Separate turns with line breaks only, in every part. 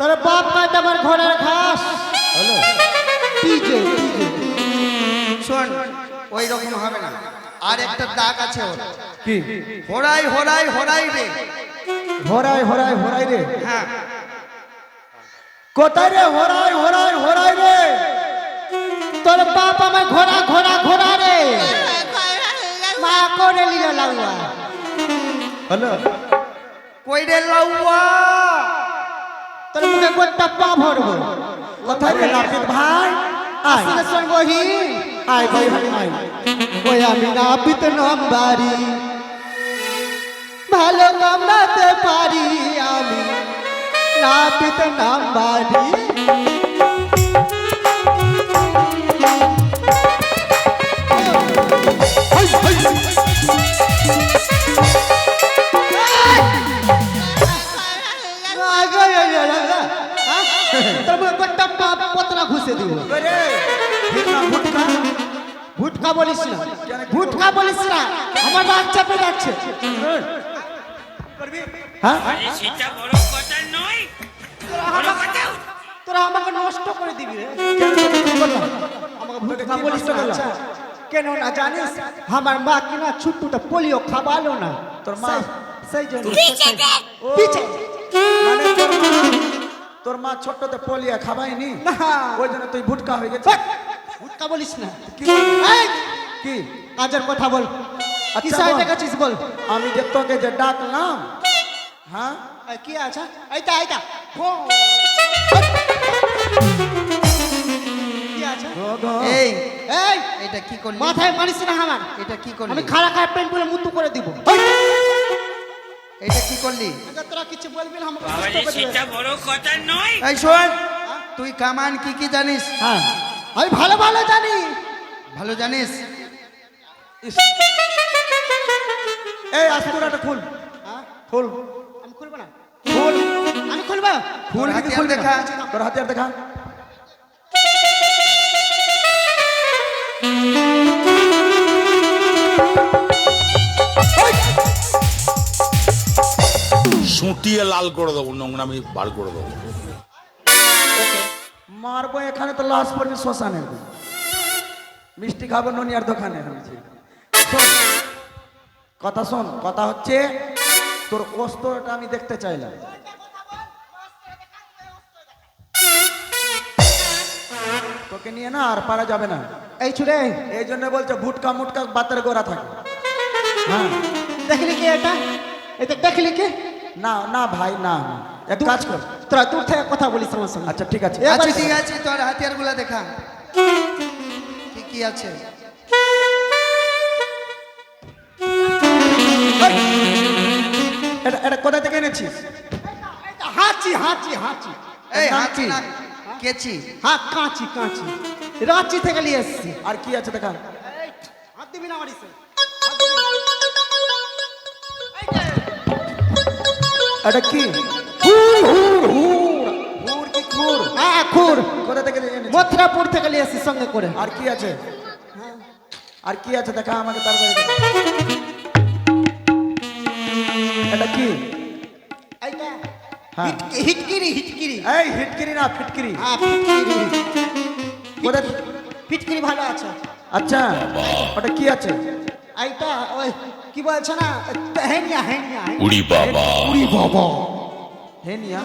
তোর বাপ কাটে আমার ঘোড়ার ঘাস।
শোন ওই রকম হবে না। আর একটা দাগ আছে ওর।
কি?
হোড়াই হোড়াই হোড়াই রে।
হরাই হরাই হরাই রে?
হ্যাঁ।
কোথায় রে হরাই হরাই হরাই রে?
তোর বাপ আমার ঘোড়া ঘোড়া ঘোড়া রে। মা করে নিল লাউয়া।
হলো?
কই রে লাউয়া?
তোর মুখে গোটা পা ভরবো
কোথায় রে নাপিত ভাই?
আসলে শোন হি
আয় ভাই ভাই আয়
ওই আমি নাপিত নম্বরি। ভালো কামড়াতে পারি আমি। নাপিত নাম্বারি। পতরা ঘুষে দিব। ভুটকা? বলিস না। ভুটকা বলিস না। আমার রাগ চাপে যাচ্ছে।
হ্যাঁ?
আরে সেটা বড় কথা নয়। বড় কথা
তোরা আমাকে নষ্ট করে দিবি রে।
কেন?
আমাকে ভুটকা বলিস না। কেন না জানিস? আমার মা কিনা ছুট্টুটা পোলিও খাবালো না।
তোর মা?
সেই- সেই জন্য
পিছে
মানে তোর মা তোর মা ছোট্টতে পলিয়া খাবাইনি
না।
ওই জন্য তুই ভুটকা হয়ে গেছিস।
ছাড়, ভুটকা বলিস না।
কি? কি?
কাজের কথা বল। কি
আচ্ছা,
সাইড
বল। আমি যে তোকে যে ডাকলাম হ্যাঁ?
এই, কি আছে? এইটা এইটা ভো। কি আছে?
এই
এই।
এটা কি করলি?
মাথায় মারিস না আমার।
এটা কি করলি?
আমি খাড়া খাড়া পেন্ট বলে মুতু করে দিব।
এটা কি করলি?
আচ্ছা, তোরা কিছু বলবি না।
সেটা বড় কথা নয়।
এই শোন তুই কামান কি কি জানিস?
হ্যাঁ।
আমি ভালো ভালো জানি।
ভালো জানিস।
এই আস্তুরাটা খুল।
হ্যাঁ?
খুল।
আমি খুলবো না?
খুল।
আমি খুলবো?
খুল
তোর
কি
হাতিয়ার দেখা।
দেখা। তোর হাতিয়ার দেখা।
সুটিয়ে লাল করে দেবো নোংরামি বার করে দেবো।
মারবো এখানে তো লাশ পড়বে শ্মশানে। মিষ্টি খাব ননিয়ার দোকানে কথা শোন কথা হচ্ছে তোর অস্ত্রটা আমি দেখতে চাইলাম। তোকে নিয়ে না আর পারা যাবে না।
এই ছুড়ে।
এই জন্য বলছে ভুটকা মুটকা বাতের গোড়া থাকে। হ্যাঁ।
দেখলি কি এটা? এটা দেখলি কি?
না না ভাই না। এক কাজ কর।
তোরা দূর থেকে কথা বলিস আমার সঙ্গে।
আচ্ছা ঠিক আছে।
আচ্ছা ঠিক আছে তোর হাতিয়ারগুলা দেখা কি কি আছে?
এটা এটা কোথা থেকে এনেছিস?
হাঁচি হাঁচি হাঁচি।
এই
কি?
না কেচি।
হ্যাঁ কাঁচি কাঁচি। রাঁচি থেকে নিয়ে এসছি।
আর কি আছে দেখা
হাত দিবি না মারিস
এটা কি? হুর হুর হুর। হুর কি খুর?
হ্যাঁ খুর।
কোথা থেকে এনেছিস
মথুরাপুর থেকে নিয়ে এসছি সঙ্গে করে।
আর কি আছে? আর কি আছে? দেখা আমাকে তাড়াতাড়ি। এটা কি?
এইটা।
হ্যাঁ।
হিট- হিটকিরি হিটকিরি।
এই হিটকিরি না ফিটকিরি।
হ্যাঁ ফিটকিরি।
কোথা
ফিটকিরি ভালো আছে।
আচ্ছা ওটা কি আছে?
এইটা ওই কি বলছে না? হেনিয়া হেনিয়া হেনিয়া।
উড়ি বাবা।
উড়ি বাবা। হে নিয়া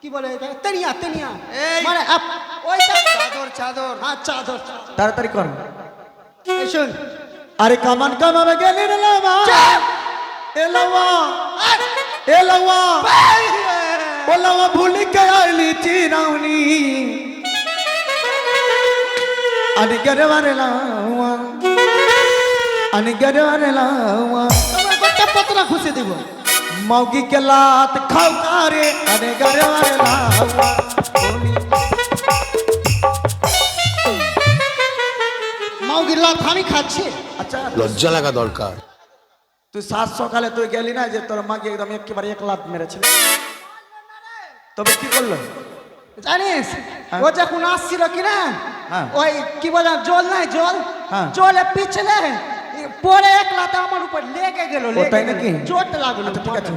কি বলে এটা? তেনিয়া তেনিয়া।
এই।
মানে ওইটা
চাদর চাদর।
হ্যাঁ চাদর।
তাড়াতাড়ি কর।
এই শোন।
আরে কামান কামাবে গেলি রে লামা। এ লামা। এ লামা। ও লামা ভুলি কে আইলি চিরাউনি আনি গরে মারে লামা।
তোমার গোটা পতরা খুশি দিব।
মৌগি কে লাত খাও আরে গরে আরে লাওয়া
মৌগির লাত আমি খাচ্ছি।
আচ্ছা।
লজ্জা লাগা দরকার।
তুই সাত সকালে তুই গেলি না যে তোর মাকে একদম একেবারে এক লাত মেরেছিল? তবে কি করল?
জানিস
হ্যাঁ।
ও যখন আসছিল কিনা
হ্যাঁ।
ওই কি বলে জল নাই জল
হ্যাঁ।
জলে পিছলে পরে এক লাতা আমার উপর লেগে গেল
তাই নাকি?
চোট লাগল
আচ্ছা, ঠিক আছে।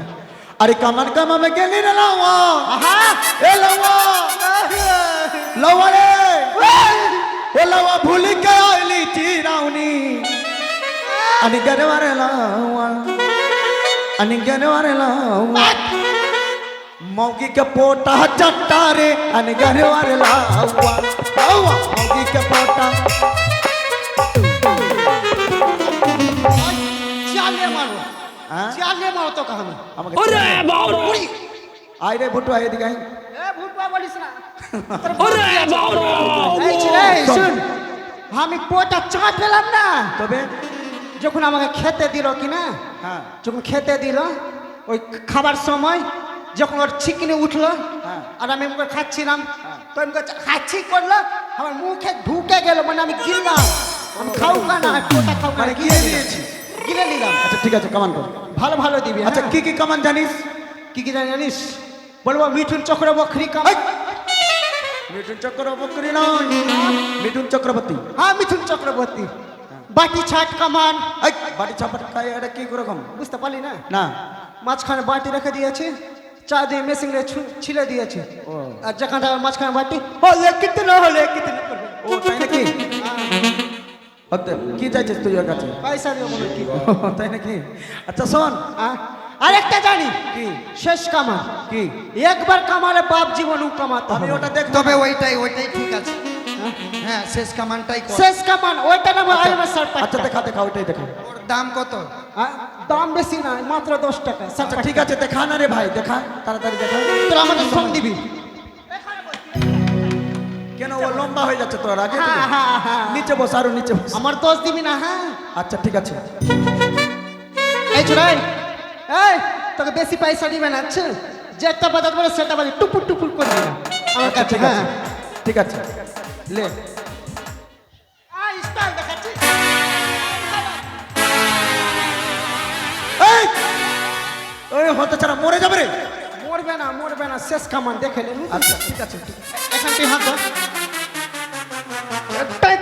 আরে কামার কামাবে
গেলি
না লাওয়া। এ লাওয়া। লাওয়া রে ও লাওয়া ভুলি কে আইলি চিরাউনি? আনি গরবারে লাওয়া। আনি গরবারে লাওয়া। মৌগি কে পোটা চট্টারে আনি গরবারে লাওয়া। লাওয়া মৌগি কে
পোটা। মারো।
হ্যাঁ?
চালে মারো তো কাহামে
আমাকে
ওরে বাবা।
আই রে ভুটু আই এদিকে আই
এ বলিস না।
ওরে বাবা।
এই ছেলে শুন। আমি পোটা চাট পেলাম না।
তবে?
যখন আমাকে খেতে দিল কি না
হ্যাঁ।
যখন খেতে দিল ওই খাবার সময় যখন ওর চিকনি উঠল
হ্যাঁ।
আর আমি মুখে খাচ্ছিলাম তো আমি বলছি, হাঁচি করল? আমার মুখে ঢুকে গেল মানে আমি গিললাম আমি খাও না পোটা খাও না
মানে
দিয়েছি গিলে নিলাম।
আচ্ছা ঠিক আছে কামান কর।
ভালো ভালো দিবি
আচ্ছা
হ্যাঁ?
কি কি কামান জানিস?
কি কি জানি জানিস? বলব মিঠুন চক্রবর্তী কাম
এই! মিঠুন চক্রবর্তী নয়। মিঠুন চক্রবর্তী।
হ্যাঁ মিঠুন চক্রবর্তী। বাটি ছাট কামান
চাপাটা খাই এটা কি রকম
বুঝতে পারলি না?
না।
মাঝখানে বাটি রেখে দিয়েছে চা দিয়ে মেশিন ছিলে দিয়েছে। আর যেখানটা মাঝখানে বাটি হলে কিতনে হলে কিতনে। করবে
ও তাই নাকি? ওতে, কি চাইছিস তুই ওর কাছে?
পয়সা দিয়ে বলো কি?
তাই নাকি? আচ্ছা শোন?
আরেকটা জানি।
কি?
শেষ কামান
কি?
একবার কামালে বাপ জীবন কামাতে
আমি
হবে।
ওটা দেখ
তবে ওইটাই ওইটাই ঠিক আছে। হ্যাঁ শেষ কামানটাই
শেষ কামান ওইটা নাম আইবে স্যার
আচ্ছা দেখা দেখা ওইটাই দেখা।
ওর দাম কত?
দাম বেশি না মাত্র দশ টাকা
আচ্ছা ঠিক আছে দেখা না রে ভাই দেখা তাড়াতাড়ি দেখা।
তোরা আমাকে ফোন দিবি।
কেন ও লম্বা হয়ে যাচ্ছে তোর? আগে
হ্যাঁ, হ্যাঁ, হ্যাঁ।
নিচে বস আরও নিচে বস।
আমার দোষ দিবি না হ্যাঁ।
আচ্ছা ঠিক আছে।
এই চুরাই এই। তোকে বেশি পয়সা দিবে না আচ্ছা যেটা বাজাতে পারে সেটা বাজে টুপুর টুপুর করে দিবে আমার
আচ্ছা
কাছে
ঠিক আছে।
হ্যাঁ।
ঠিক আছে। লে। ওই হতে ছাড়া মরে যাবে রে।
মরবে না মরবে না শেষ কামান দেখে নে।
আচ্ছা। ঠিক আছে।
এখান থেকে হাত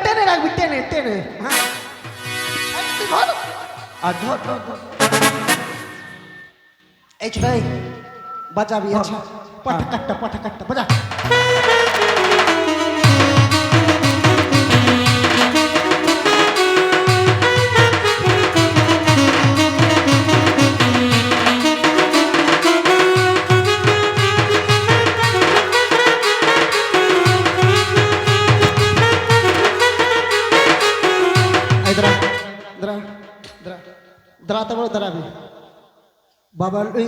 টেনে রাখবি টেনে টেনে। হ্যাঁ।
আর ধর ধর ধর।
এই চুরাই বাজাবি আচ্ছা। পাঠা কাটটা পাঠা কাটটা বাজা। বাবার এই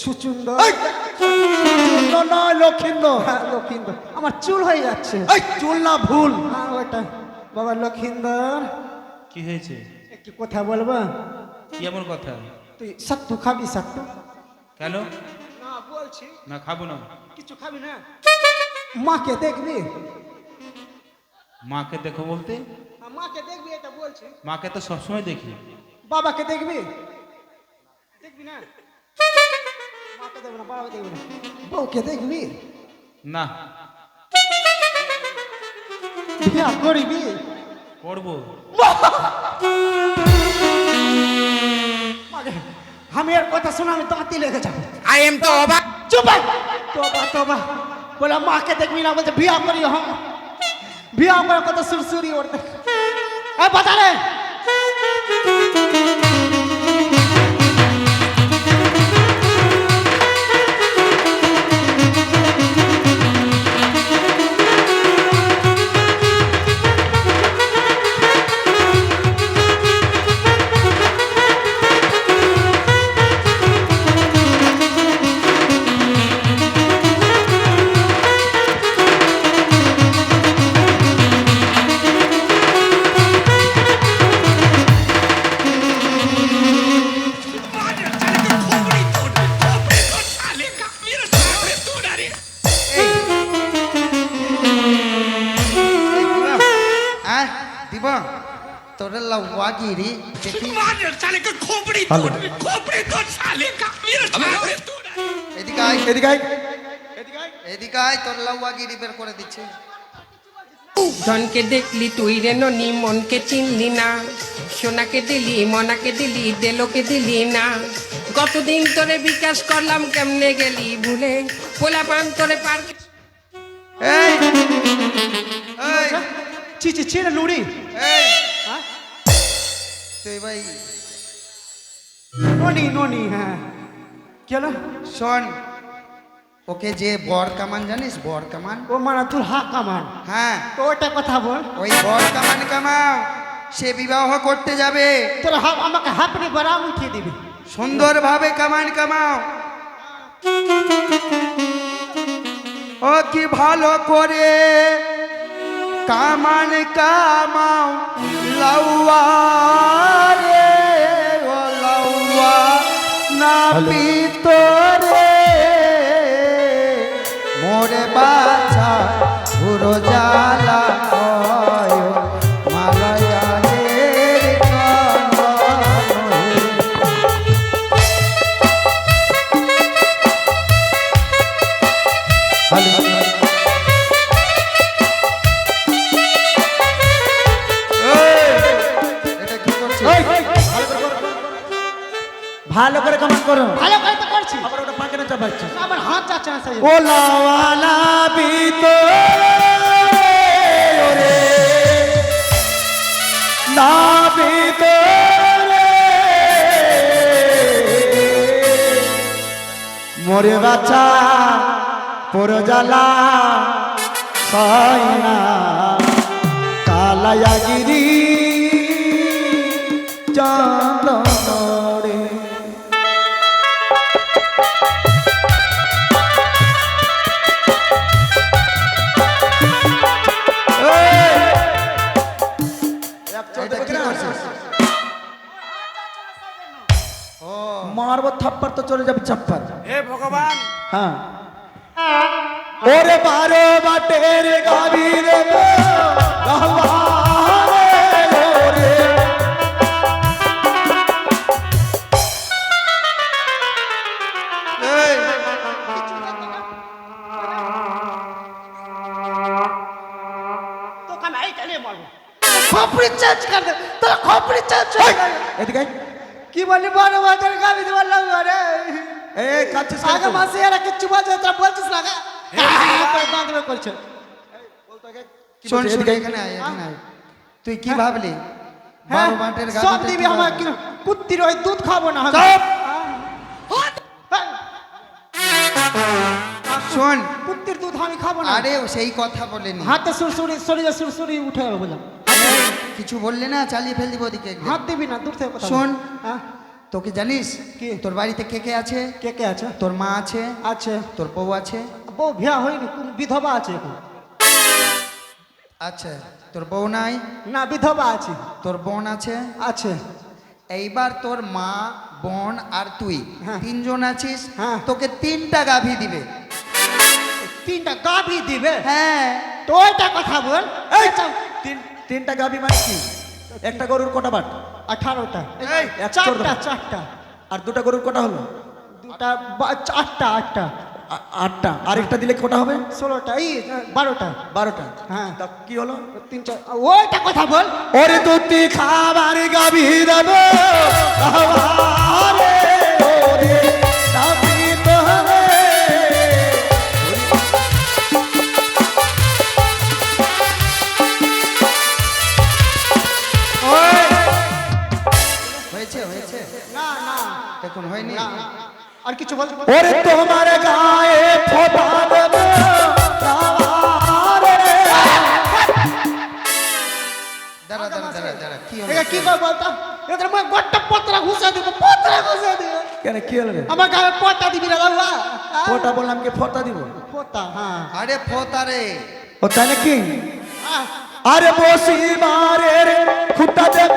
ছুচুন্দ
এই! লক্ষিন্দ নয় লক্ষিন্দ
হ্যাঁ, লক্ষিন্দর। আমার চুল হয়ে যাচ্ছে।
এই চুল না ভুল।
হ্যাঁ ওটা বাবা লক্ষিন্দর।
কি হয়েছে?
একটু কথা বলব।
কি এমন কথা?
তুই সাত্তু খাবি সাত্তু?
কেন?
না বলছি।
না খাব না।
কিছু খাবি না? মাকে দেখবি?
মাকে দেখো বলতে?
হ্যাঁ, মাকে দেখবি এটা বলছি।
মাকে তো সবসময় দেখি।
বাবাকে দেখবি? দেখবি না? দেখবি না বাবাকে দেখবি না বউকে দেখবি?
না।
বিয়া করবি?
করব।
আমি এর কথা শুনে আমি দাঁতি লেগে যাব।
আই এম তো অবাক
চুপ তোবা তোবা। বলে মাকে দেখবি না বলছে বিয়া করি হম বিয়া করার কথা সুরসুরি ওরতে এ বাজারে।
ভালো
এদিকে আয়
এদিকে আয়
এদিকে আয় তোর বের করে দিচ্ছে
ধনকে দেখলি তুই রে ননি মনকে চিনলি না সোনাকে দিলি মনাকে দিলি দেলোকে দিলি না কতদিন তোরে বিকাশ করলাম কেমনে গেলি ভুলে পোলা পান তোরে পার
এই
লুড়ি
এই
হ্যাঁ?
তুই ভাই
ননি ননি হ্যাঁ। কি হলো?
শোন ওকে যে বর কামান জানিস? বর কামান।
ও মানে তোর হাক কামান।
হ্যাঁ।
তো ওটা কথা বল।
ওই বর কামান কামাও সে বিবাহ করতে যাবে।
তোর হাফ আমাকে হাফনি বড়া উঠিয়ে দিবি।
সুন্দরভাবে কামান কামাও। ও কি ভালো করে কামান কামাও লাউয়া রে। না পিতরে মোরে বাছা পুরো জ্বালা।
ভালো করে কমেন্ট করো।
ভালো করে তো করছি।
আবার ওটা পাকে না চাপাচ্ছি
আমার হাত যাচ্ছে না সেই
ও লাওয়ালা বিতো রে না বিতো মোরে বাচ্চা পুরো জ্বালা সয়না কালায়াগিরি চন্দন থাপ্পড় তো চলে যাবে চাপ্পার।
হে ভগবান।
হ্যাঁ। ওরে বারো বাটের গাবি রে
খপড়ি চেঞ্জ কর দে তোর খপড়ি চেঞ্জ।
এদিকে।
কি বলি বড় বাজার গাবি বললাম আরে
এই কাচ্ছিস
আগে? মাসে এরা কিচ্ছু বলছে তোরা বলছিস না গা দাঁত বের করছে
কি
শোন? শোন। এখানে আয়, এখানে আয়। তুই কি ভাবলি
হ্যাঁ
বারো বাটের
সব দিবি আমার কি কুত্তির ওই দুধ খাব না আমি।
চুপ!
হ্যাঁ।
শোন
কুত্তির দুধ আমি খাব না
আরে সেই কথা বলেনি
হাতে সুরসুরি শরীরে সুরসুরি উঠে বললাম
কিছু বললে না চালিয়ে ফেল দিব ওদিকে।
হাত দিবি না দূর থেকে
শোন।
হ্যাঁ?
তোকে জানিস
কি?
তোর বাড়িতে কে কে আছে?
কে কে আছে?
তোর মা আছে?
আছে।
তোর বউ আছে?
বউ বিয়া হয়নি কোন বিধবা আছে এখন?
আচ্ছা তোর বউ নাই?
না বিধবা আছে।
তোর বোন আছে?
আছে।
এইবার তোর মা বোন আর তুই
হ্যাঁ।
তিনজন আছিস?
হ্যাঁ।
তোকে তিনটা গাভী দিবে।
তিনটা গাভি দিবে?
হ্যাঁ।
তো ওইটা কথা বল।
এই, তিন তিনটা গাবি মানে কি? একটা গরুর কটা বাট?
আঠারোটা।
এই,
চারটা চারটা।
আর দুটা গরুর কটা হলো?
দুটা বা- আটটা আটটা।
আরেকটা দিলে কটা হবে?
ষোলোটা এই বারোটা।
বারোটা।
হ্যাঁ।
কি হলো?
তিন চার ওইটা কথা বল।
ওরে দুটি খাবার গাবি দেব।
হয়নি।
আর কিছু বল।
ওরে তোমার গায়ে ফোটা
দাঁড়া দাঁড়া দাঁড়া দাঁড়া কি হলো?
কি করে বলতাম এদের মই গোটা পত্রা ঘুষে দিব পত্রা ঘুষে দিব।
কেন কি হলো রে?
আমার গায়ে দিবি
বললাম কি ফোটা দিব?
পত্তা হ্যাঁ।
আরে ফোতারে
ও তাই নাকি?
হ্যাঁ।
আরে বসি মারে খুঁটা দেব।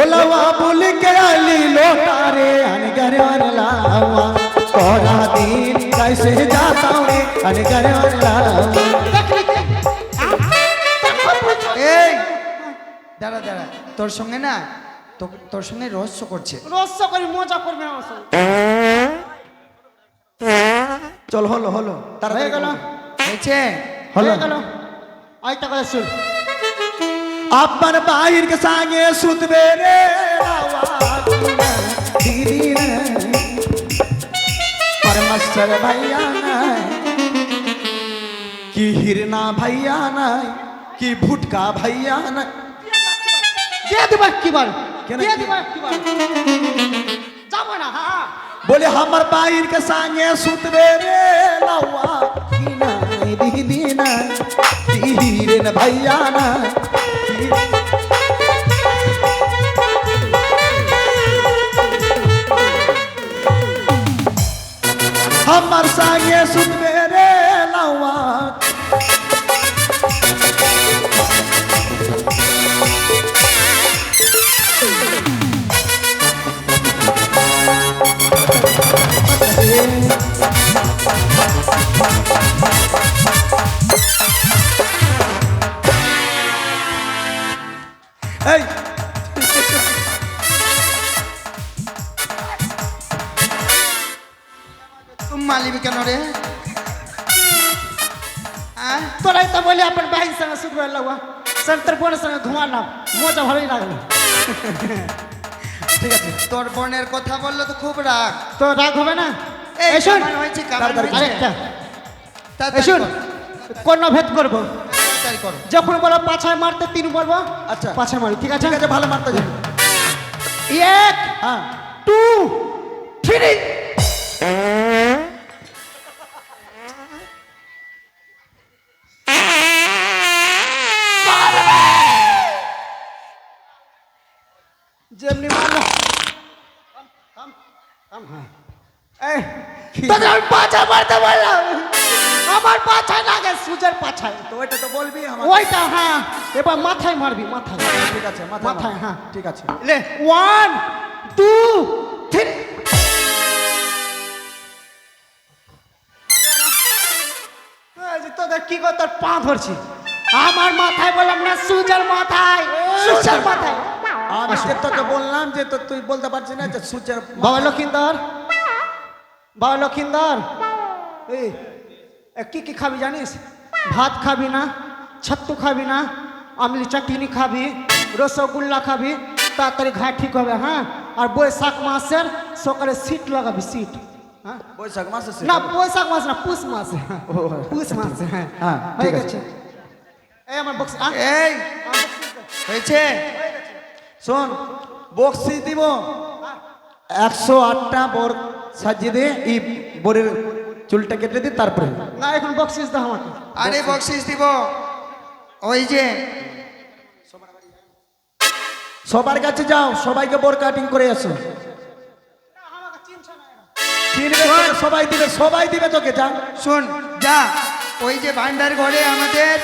ওলাওয়া বলে কে আলি লোটারে আনগারে আনলাওয়া তোরা দিন
কাইসে যাতা রে আনগারে আনলাওয়া
এই দাঁড়া দাঁড়া তোর সঙ্গে না তোর সঙ্গে রহস্য করছে।
রহস্য করে মজা করবে আমার
চল হলো হলো
তার
হয়ে
গেল।
হয়েছে
হলো
গেল। আরেকটা কথা শুন
আপনার বাইরকে সাঙ্গে শুতবে রে দিদি আর মাস্টার ভাইয়া নাই কি হিরনা ভাইয়া নাই কি ভুটকা ভাইয়া নাই।
দিয়ে দেবা
কিবার
দিয়ে দেবা কিবার যাব না হ্যাঁ
বলে আমার বাইরকে সাঙ্গে শুতবে রে লাউয়া দিনা দিদি না ভাইয়া না Thank
you. মালিবি কেন রে?
তোরাই তো বলি আপনার বাহিনীর সঙ্গে শুক্র লাগবা। সেন্টার বোনের সঙ্গে ঘুমালাম মজা ভালোই লাগল।
ঠিক আছে তোর বোনের কথা বললে তো খুব রাগ।
তো রাগ হবে না?
এই
শোন এই শোন কোন ভেদ করব। যখন বলো পাছায় মারতে তিন বলব
আচ্ছা।
পাছায় মারি ঠিক আছে?
ঠিক আছে ভালো মারতে যাবে।
এক
হ্যাঁ।
টু থ্রি যেমনি হ্যাঁ। আমি মারতে বললাম। আমার পাছায় লাগে সুজের পাছায়।
তো ওইটা তো বলবি
ওইটা হ্যাঁ। এবার মাথায় মারবি মাথায়।
ঠিক আছে
মাথায়, হ্যাঁ।
ঠিক আছে।
লে ওয়ান টু থ্রি তোদের কি কর তোর পা ধরছি? আমার মাথায় বললাম না সুজের মাথায়। সুজের মাথায়।
আমি যে তোকে বললাম যে তো তুই বলতে পারছিস না যে সূর্যের
বাবা লক্ষিন্দর বাবা লক্ষিন্দর। এই কি কি খাবি জানিস? ভাত খাবি না ছাত্তু খাবি না আমলি চাটনি খাবি রসগোল্লা খাবি তাড়াতাড়ি ঘা ঠিক হবে হ্যাঁ? আর বৈশাখ মাসের সকালে সিট লাগাবি সিট হ্যাঁ?
বৈশাখ মাসে
না বৈশাখ মাস না পুষ মাসে।
ও,
পুষ মাসে হ্যাঁ।
হ্যাঁ,
হয়ে। গেছে। এই আমার বক্স
এই। হয়েছে?
শোন বক্সি দিব। একশো আটটা বর সাজিয়ে দে এই বরের চুলটা কেটে দি তারপরে
না এখন বক্সিস দাও আমাকে।
আরে বকশিস দিব। ওই যে।
সবার কাছে যাও সবাইকে বোর কাটিং করে আসো। সবাই দিবে সবাই দিবে তোকে যা।
শোন যা। ওই যে ভান্ডার ঘরে আমাদের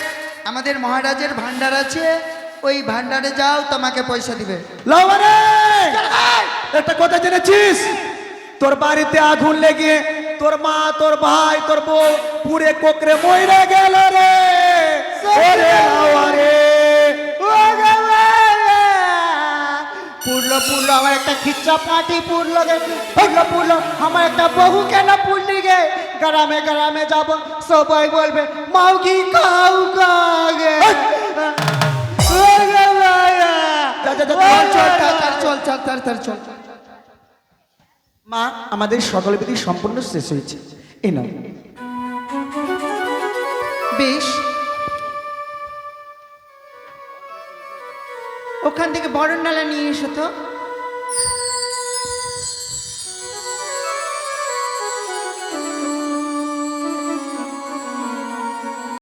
আমাদের মহারাজের ভান্ডার আছে ওই ভান্ডারে যাও তোমাকে পয়সা দিবে।
একটা কথা জেনেছিস? তোর বাড়িতে আগুন লেগে তোর মা তোর ভাই তোর বউ পুরে কোকরে মইরে গেল রে। ওরে লাউরে
পুরলো পুরলো আমার একটা খিচ্চা পাটি পুরলো গে। পুরলো পুরলো আমার একটা বহু কেন পুরলি গে? গ্রামে গ্রামে যাব সবাই বলবে মাউকি কাউ কাগে
মা আমাদের সকল বিধি সম্পূর্ণ শেষ হয়েছে। এ নয়
বেশ। ওখান থেকে বরণ নালা নিয়ে এসো তো।